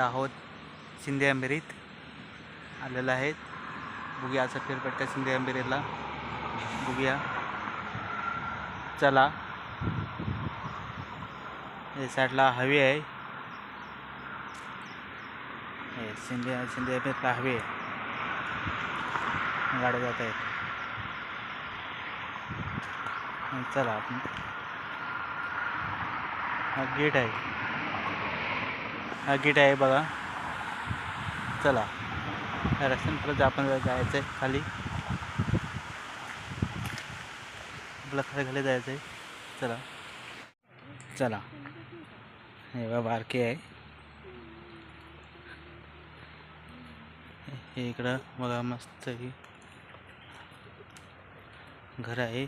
आहोत. शिंदे अंबेरीत आलेलं आहेत. बघूया असा फेरफटका शिंदे अंबेरीला. बघूया. चला. या साईडला हवी आहे. हे शिंदे शिंदे अंबेरीला हवी आहे. गाड्या जात आहेत. चला आपण. हा गेट आहे. हा गेट आहे बघा. चला. या रस्त्याने परत आपण जायचं आहे खाली. आपलं खाली खाली जायचं आहे चला. चला. हे बघा बारके आहे. हे इकडं बघा मस्त ही घर आहे.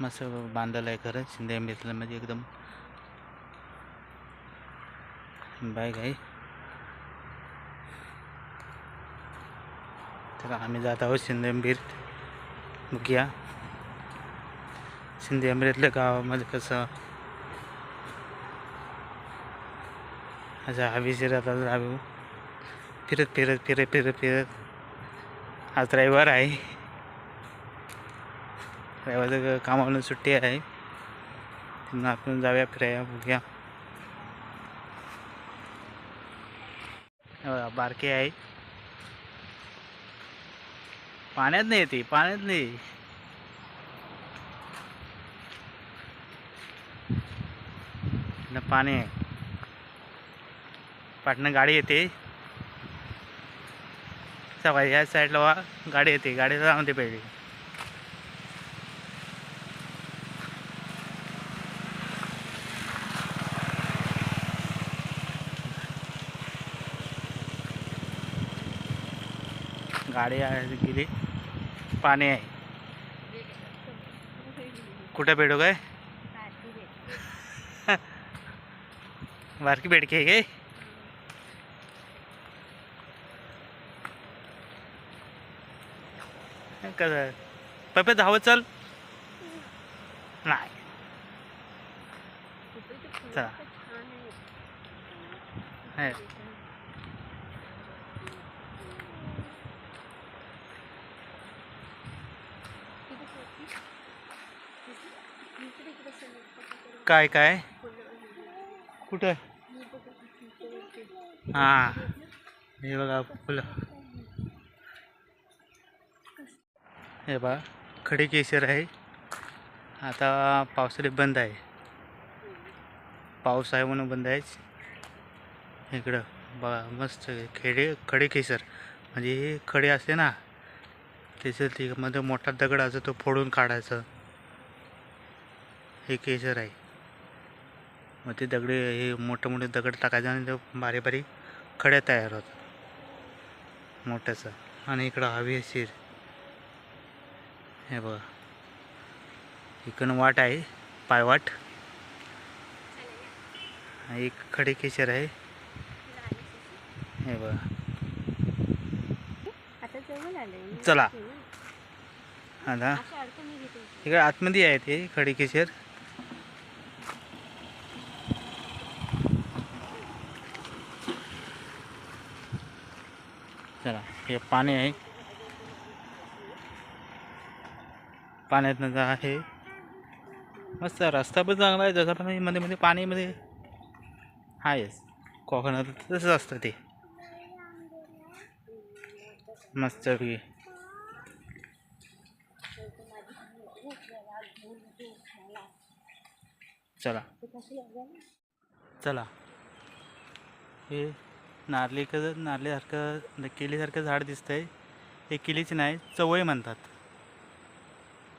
मस्त बांधलेलं आहे घर शिंदे मध्ये म्हणजे एकदम बाय आहे तर आम्ही जात आहोत शिंदे अंबीर बघूया शिंदे अंबीरातल्या गावामध्ये कसं? असं हवी शिरत राहू. फिरत फिरत फिरत फिरत फिरत. आज रविवार आहे. रविवारचं कामावरून सुट्टी आहे. आपण जाऊया फिराया बघूया हे बघा, बारके आहे. पाण्यात नाही येते पाण्यात नाही. पाणी आहे. पाटणं गाडी येते. सवाई ह्या साईडला वा गाडी येते. गाडीला जाऊन ते पाहिजे गाडी आहे गेली. पाणी आहे. कुठं भेटू काय? बारकी बेडकी आहे काय? कसं पप्पे धावत चल. नाही. चला. काय काय? कुठं? हां. हे बघा फुलं. हे बघा खडी केशर आहे. आता पावसाळ्यात बंद आहे. पाऊस आहे म्हणून बंद आहे इकडं बघा मस्त खेडे खडे केसर म्हणजे हे खडे असते ना त्याचं ते मध्ये मोठा दगड असतो तो फोडून काढायचं. हे केसर आहे. मग ते दगडे हे मोठे मोठे दगड टाकायचे आणि ते बारीक बारीक खड्या तयार होतात. मोठ्याचं. आणि इकडं हवेशीर हे बघा. इकडं वाट आहे पायवाट. एक खडे केशर आहे. हे बघा. चला. आता इकडे आतमध्ये आहे ते खडे केशर चला हे पाणी आहे. पाण्यात आहे मस्त रस्ता पण चांगला आहे जसा पण मध्ये मध्ये पाणीमध्ये आहेच. कोकणात तसंच असतं ते. मस्त चला. चला. हे नारळी कसं नारळीसारखं केलीसारखं झाड दिसतंय. हे केलीच नाही चवळी म्हणतात.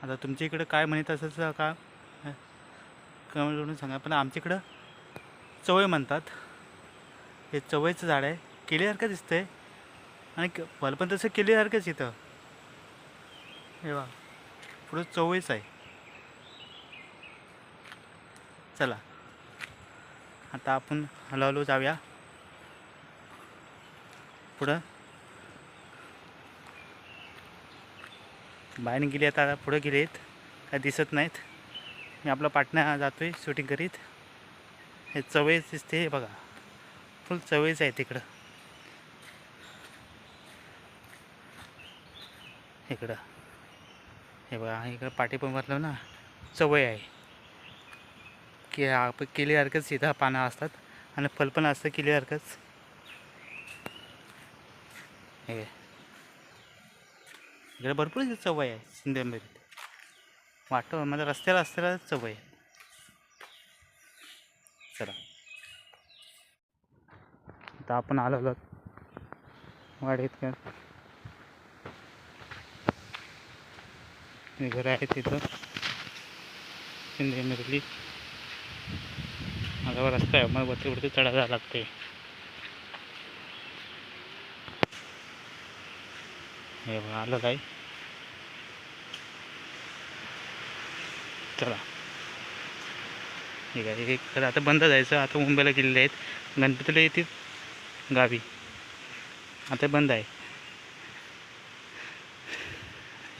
आता तुमच्या इकडं काय म्हणत असेल का? कमेंट करून सांगा. पण आमच्या इकडं चवळी म्हणतात. हे चवळीचं झाड आहे. केलीसारखं दिसतंय. आणि फल पण तसं केलीसारखंच इथं. हे वा पुढं चोवीस आहे. चला. आता आपण हळूहळू जाऊया. पुढं. बाहेर गेली आता पुढं गेलेत. काय दिसत नाहीत. मी आपला पाटणा आहे शूटिंग करीत. हे चवय दिसते बघा. फुल चवळीच आहे तिकडं. इकडं. हे बघा इकडं पाठी पण भरलं ना. चवळी आहे. की आप केलीसारखंच सीधा पानं असतात. आणि फल पण असतं केलीसारखंच हे. इकडे भरपूर चवळी आहे सिंधेमध्ये वाटत म्हणजे रस्त्याला रस्त्याला चवळी आहे. चला. आता आपण आलो आहोत. वाडीत का घर आहे तिथं सिंधेमिरली माझा रस्ता आहे मग वरती वरती चढा जावं लागते। हे आलं काय चला। ठीक आहे एक तर आता बंद जायचं आता मुंबईला गेलेले आहेत गणपतीला येतील गावी आता बंद आहे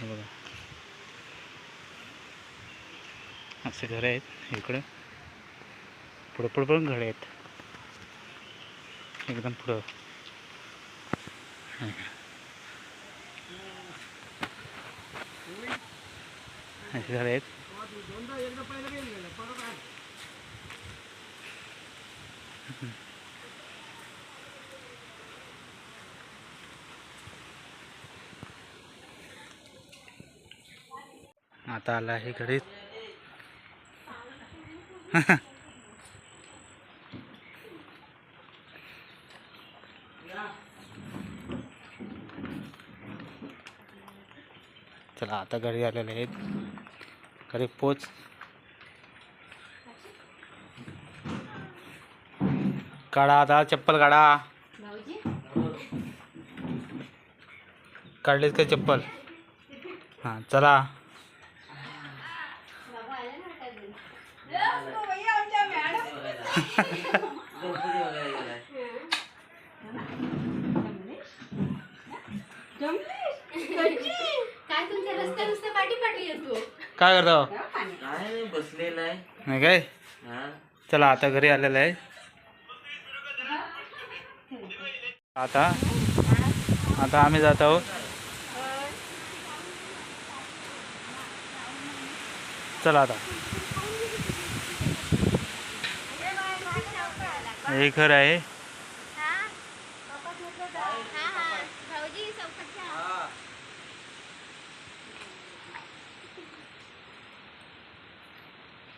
हे बघा असे घर आहेत इकडं. पुढं पुढं पण घडे आहेत. एकदम पुढं. असे घर आहेत. आता आला आहे घडीत चला आता घरी आलेले आहेत. घरी पोच. काढा आता चप्पल काढा. काढलीच का चप्पल? हां चला. काय करतो नाही बसलेला आहे नाही काय? चला आता घरी आलेलं आहे. आता आता आम्ही जात आहोत. चला आता. हे घर आहे.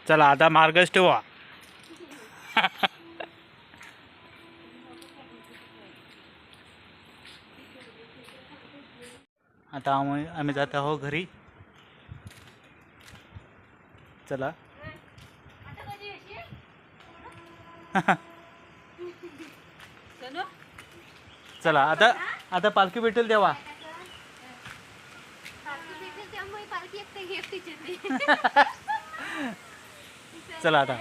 चला आता मार्गच ठेवा आता आम्ही आम्ही जात आहोत घरी. चला. चला आता आता पालखी भेटेल तेव्हा चला आता.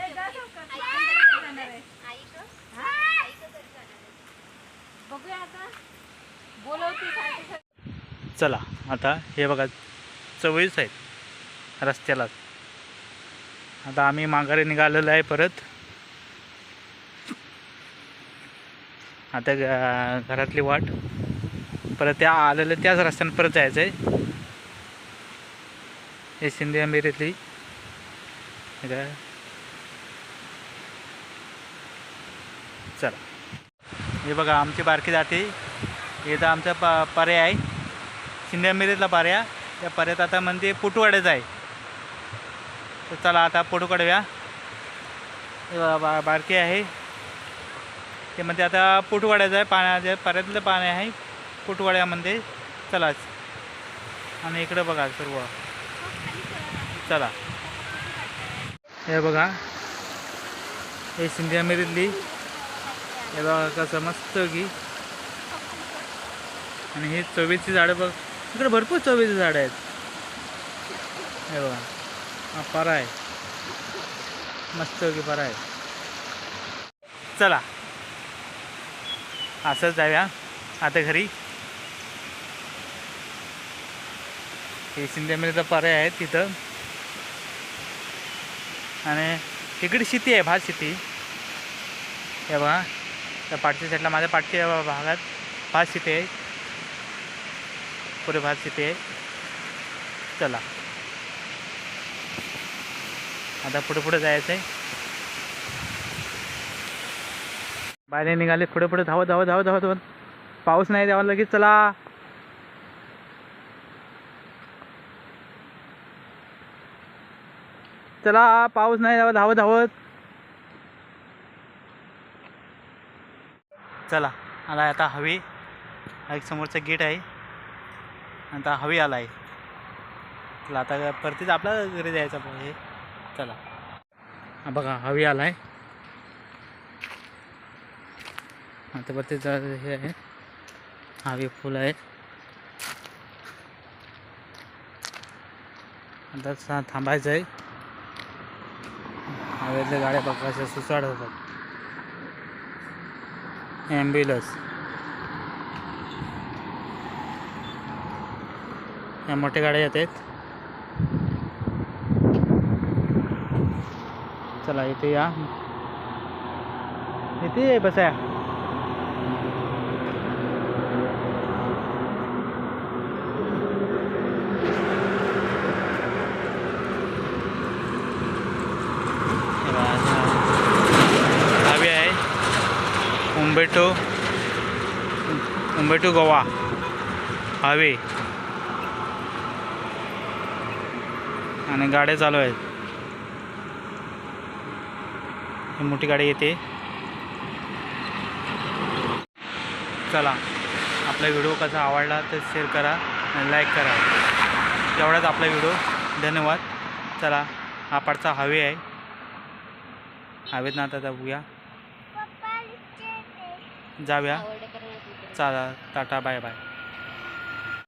चला आता हे बघा चवळीच आहेत रस्त्यालाच आता आम्ही माघारी निघालेलो आहे परत. आता घरातली वाट. परत त्या आलेलं त्याच रस्त्याने परत जायचं आहे हे शिंदे आंबेरीतली हे काय चला. हे बघा आमची बारकी जाते. इथं आमचा प पर्याय आहे. शिंदे मिरीतला पर्या त्या पर्यात आता म्हणजे पुटवाड्याचा आहे तर चला आता फोटो बा- बारकी आहे. ते म्हणते आता पुटवाड्याचं आहे पाण्याच्या पर्यातलं पाणी आहे पुटवाड्यामध्ये चलाच आणि इकडं बघा सर्व. चला. हे बघा. हे शिंदे मिरीतली हे बघा कसं मस्त की. आणि हे चोवीसची झाडं बघ. इकडे भरपूर चवीची झाडं आहेत. हे बघा. हा परा आहे. मस्त की परा आहे. चला. असंच जाऊया. आता घरी. हे शिंदेमिरीचा पर्याय आहे तिथं. आणि तिकडे शेती आहे भात शेती. हे बघा. त्या पाठच्या साईडला माझ्या पाठच्या भागात भात शेती आहे. पुरे भात शेती आहे. चला. आता पुढे पुढे जायचं आहे बाहेर निघाले पुढे पुढे धावत धावत धावत धावत धावत. पाऊस नाही द्यावा लगेच चला. चला पाऊस नाही द्यावा धावत धावत. चला आला आता हवी. हा एक समोरचा गेट आहे. आता हवी आला आहे चला आता परतीच आपल्या घरी जायचं हे चला. बघा हवी आला आहे आता वरती हे. आहे हवी फुल आहे आता थांबायचं आहे हवेतल्या गाड्या बघायच्या सुसाड होतात ॲम्ब्युलन्स या मोठ्या गाड्या येत आहेत चला इथे या इथे बसा हवी आहे Mumbai to Mumbai to Goa. Highway. आणि गाड्या चालू आहेत. ही मोठी गाडी येते. चला आपला व्हिडिओ कसा आवडला तर शेअर करा आणि लाईक करा. एवढाच आपला व्हिडिओ. धन्यवाद. चला हा पाडचा हवे आहे. हवेत ना आता जाऊया. जाऊया. चला टाटा बाय बाय.